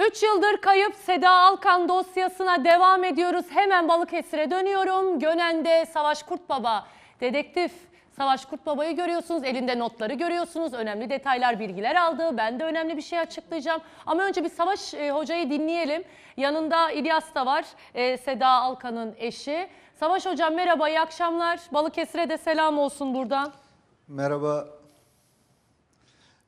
3 yıldır kayıp Seda Alkan dosyasına devam ediyoruz. Hemen Balıkesir'e dönüyorum. Gönen'de Savaş Kurtbaba, dedektif Savaş Kurtbaba'yı görüyorsunuz. Elinde notları görüyorsunuz. Önemli detaylar, bilgiler aldı. Ben de önemli bir şey açıklayacağım. Ama önce bir Savaş e, Hoca'yı dinleyelim. Yanında İlyas da var, e, Seda Alkan'ın eşi. Savaş Hocam merhaba, iyi akşamlar. Balıkesir'e de selam olsun buradan. Merhaba.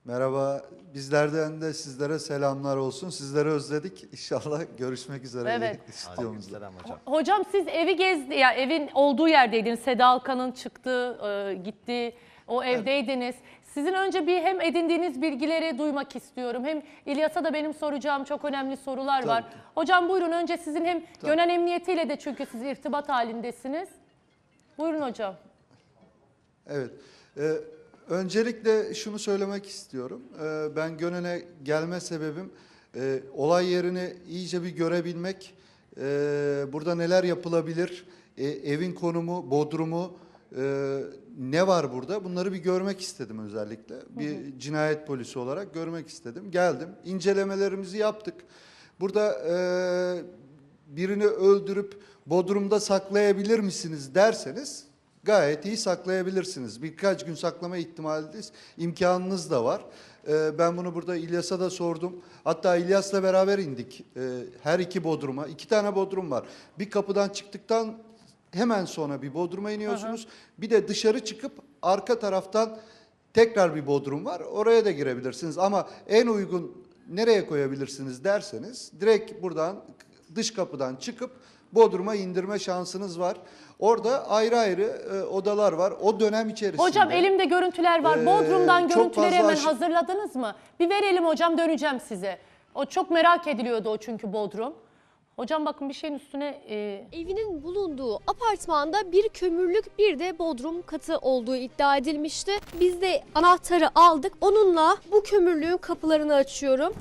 Merhaba. Bizlerden de sizlere selamlar olsun. Sizleri özledik. İnşallah görüşmek üzere Evet. Selam hocam. Hocam siz evi gezdi, ya evin olduğu yerdeydiniz. Seda Alkan'ın çıktığı, e, gittiği o evdeydiniz. Sizin önce bir hem edindiğiniz bilgileri duymak istiyorum. Hem İlyas'a da benim soracağım çok önemli sorular var. Tabii. Hocam buyurun önce sizin hem Gönen Emniyetiyle de çünkü siz irtibat halindesiniz. Buyurun hocam. Evet. Ee, öncelikle şunu söylemek istiyorum. Ee, ben Gönen'e gelme sebebim e, olay yerini iyice bir görebilmek. Ee, burada neler yapılabilir? E, evin konumu, bodrumu, e, ne var burada? Bunları bir görmek istedim özellikle. Bir cinayet polisi olarak görmek istedim. Geldim. İncelemelerimizi yaptık. Burada e, birini öldürüp bodrumda saklayabilir misiniz derseniz gayet iyi saklayabilirsiniz. Birkaç gün saklama ihtimaliniz, imkanınız da var. Ee, ben bunu burada İlyas'a da sordum. Hatta İlyas'la beraber indik. Ee, her iki bodruma. iki tane bodrum var. Bir kapıdan çıktıktan hemen sonra bir bodruma iniyorsunuz. Bir de dışarı çıkıp arka taraftan tekrar bir bodrum var. Oraya da girebilirsiniz. Ama en uygun nereye koyabilirsiniz derseniz direkt buradan dış kapıdan çıkıp Bodrum'a indirme şansınız var. Orada ayrı ayrı e, odalar var. O dönem içerisinde. Hocam elimde görüntüler var. Ee, Bodrum'dan çok görüntüleri fazla hemen aşı- hazırladınız mı? Bir verelim hocam döneceğim size. O çok merak ediliyordu o çünkü Bodrum. Hocam bakın bir şeyin üstüne e, Evinin bulunduğu apartmanda bir kömürlük bir de bodrum katı olduğu iddia edilmişti. Biz de anahtarı aldık. Onunla bu kömürlüğün kapılarını açıyorum.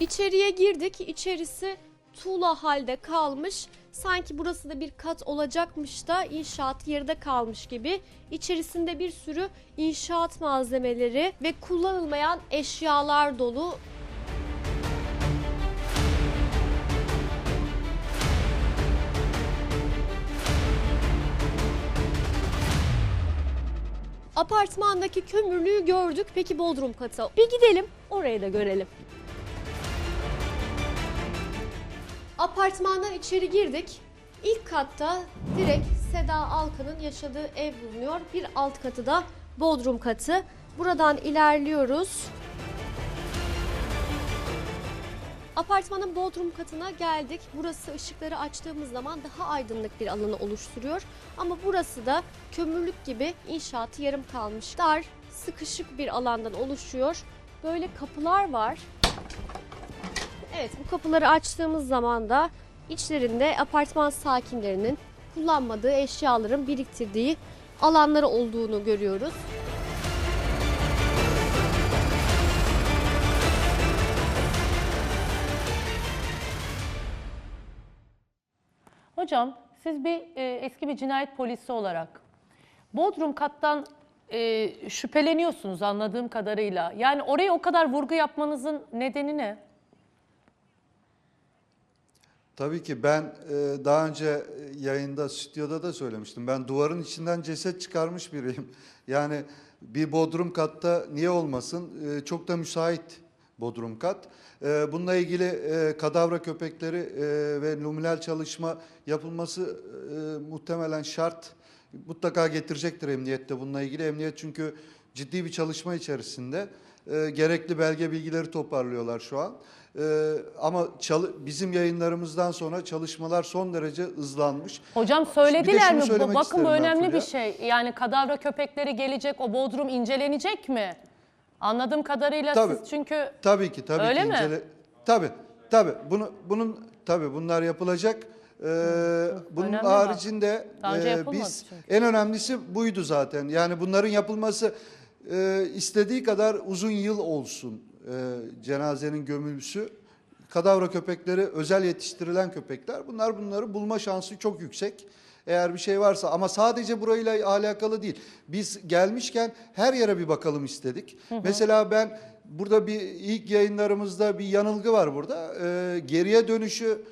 İçeriye girdik. İçerisi tuğla halde kalmış. Sanki burası da bir kat olacakmış da inşaat yarıda kalmış gibi. İçerisinde bir sürü inşaat malzemeleri ve kullanılmayan eşyalar dolu. Apartmandaki kömürlüğü gördük. Peki Bodrum katı. Bir gidelim orayı da görelim. Apartmandan içeri girdik. İlk katta direkt Seda Alkan'ın yaşadığı ev bulunuyor. Bir alt katı da Bodrum katı. Buradan ilerliyoruz. Apartmanın bodrum katına geldik. Burası ışıkları açtığımız zaman daha aydınlık bir alanı oluşturuyor. Ama burası da kömürlük gibi inşaatı yarım kalmış. Dar, sıkışık bir alandan oluşuyor. Böyle kapılar var. Evet bu kapıları açtığımız zaman da içlerinde apartman sakinlerinin kullanmadığı eşyaların biriktirdiği alanları olduğunu görüyoruz. Hocam siz bir e, eski bir cinayet polisi olarak Bodrum kattan e, şüpheleniyorsunuz anladığım kadarıyla. Yani oraya o kadar vurgu yapmanızın nedeni ne? Tabii ki ben e, daha önce e, yayında, stüdyoda da söylemiştim. Ben duvarın içinden ceset çıkarmış biriyim. Yani bir bodrum katta niye olmasın? E, Çok da müsait bodrum kat. Bununla ilgili kadavra köpekleri ve luminal çalışma yapılması muhtemelen şart. Mutlaka getirecektir emniyette bununla ilgili. Emniyet çünkü ciddi bir çalışma içerisinde. E, Gerekli belge bilgileri toparlıyorlar şu an. Ee, ama bizim yayınlarımızdan sonra çalışmalar son derece hızlanmış. Hocam söylediler mi? Bu- Bakın bu önemli bir şey. Yani kadavra köpekleri gelecek, o Bodrum incelenecek mi? Anladığım kadarıyla Tabii. siz çünkü Tabii ki tabii Öyle ki mi? incele- Tabii tabii bunu bunun tabii bunlar yapılacak. Ee, bunun önemli haricinde e, biz çünkü. en önemlisi buydu zaten. Yani bunların yapılması e, istediği kadar uzun yıl olsun e, cenazenin gömülüsü. Kadavra köpekleri özel yetiştirilen köpekler. Bunlar bunları bulma şansı çok yüksek. Eğer bir şey varsa ama sadece burayla alakalı değil. Biz gelmişken her yere bir bakalım istedik. Mesela ben burada bir ilk yayınlarımızda bir yanılgı var burada. Ee, geriye dönüşü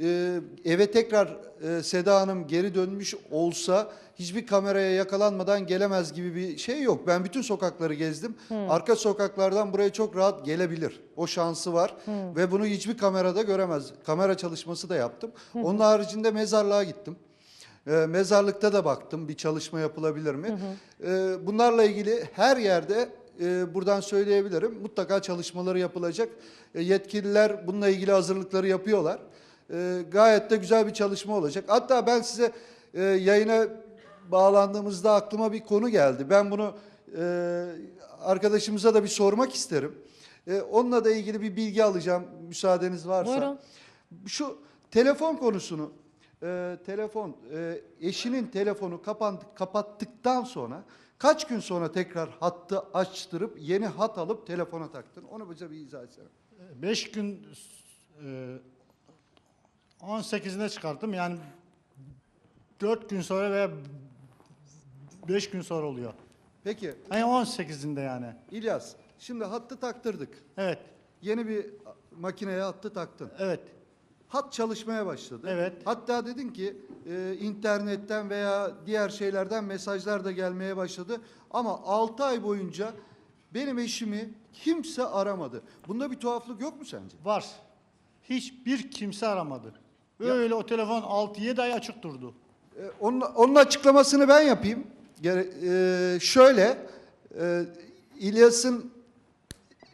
e, eve tekrar e, Seda Hanım geri dönmüş olsa hiçbir kameraya yakalanmadan gelemez gibi bir şey yok. Ben bütün sokakları gezdim. Arka sokaklardan buraya çok rahat gelebilir. O şansı var ve bunu hiçbir kamerada göremez. Kamera çalışması da yaptım. Onun haricinde mezarlığa gittim. E, mezarlıkta da baktım bir çalışma yapılabilir mi? E, bunlarla ilgili her yerde e, buradan söyleyebilirim. Mutlaka çalışmaları yapılacak. E, yetkililer bununla ilgili hazırlıkları yapıyorlar. E, gayet de güzel bir çalışma olacak. Hatta ben size e, yayına bağlandığımızda aklıma bir konu geldi. Ben bunu e, arkadaşımıza da bir sormak isterim. E, onunla da ilgili bir bilgi alacağım müsaadeniz varsa. Buyurun. Şu telefon konusunu, e, telefon, e, eşinin telefonu kapandı, kapattıktan sonra kaç gün sonra tekrar hattı açtırıp yeni hat alıp telefona taktın? Onu bize bir izah etsene. 5 gün e, 18'ine çıkarttım. Yani 4 gün sonra veya 5 gün sonra oluyor. Peki Yani 18'inde yani. İlyas, şimdi hattı taktırdık. Evet. Yeni bir makineye hattı taktın. Evet. Hat çalışmaya başladı. Evet. Hatta dedin ki e, internetten veya diğer şeylerden mesajlar da gelmeye başladı. Ama 6 ay boyunca benim eşimi kimse aramadı. Bunda bir tuhaflık yok mu sence? Var. Hiçbir kimse aramadı. Öyle o telefon 6-7 ay açık durdu. E, onun, onun açıklamasını ben yapayım. Gere- e, şöyle, e, İlyas'ın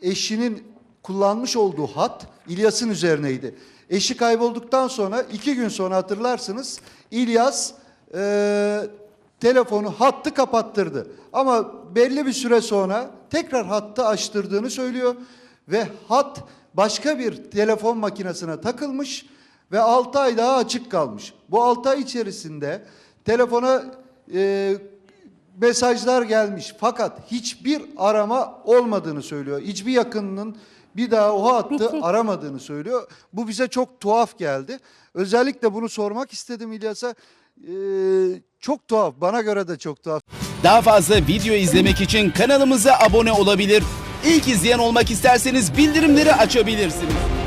eşinin kullanmış olduğu hat İlyas'ın üzerineydi. Eşi kaybolduktan sonra iki gün sonra hatırlarsınız İlyas e, telefonu hattı kapattırdı. Ama belli bir süre sonra tekrar hattı açtırdığını söylüyor ve hat başka bir telefon makinesine takılmış ve 6 ay daha açık kalmış. Bu 6 ay içerisinde telefona e, mesajlar gelmiş fakat hiçbir arama olmadığını söylüyor. Hiçbir yakınının bir daha o hattı aramadığını söylüyor. Bu bize çok tuhaf geldi. Özellikle bunu sormak istedim İlyas'a. Ee, çok tuhaf. Bana göre de çok tuhaf. Daha fazla video izlemek için kanalımıza abone olabilir. İlk izleyen olmak isterseniz bildirimleri açabilirsiniz.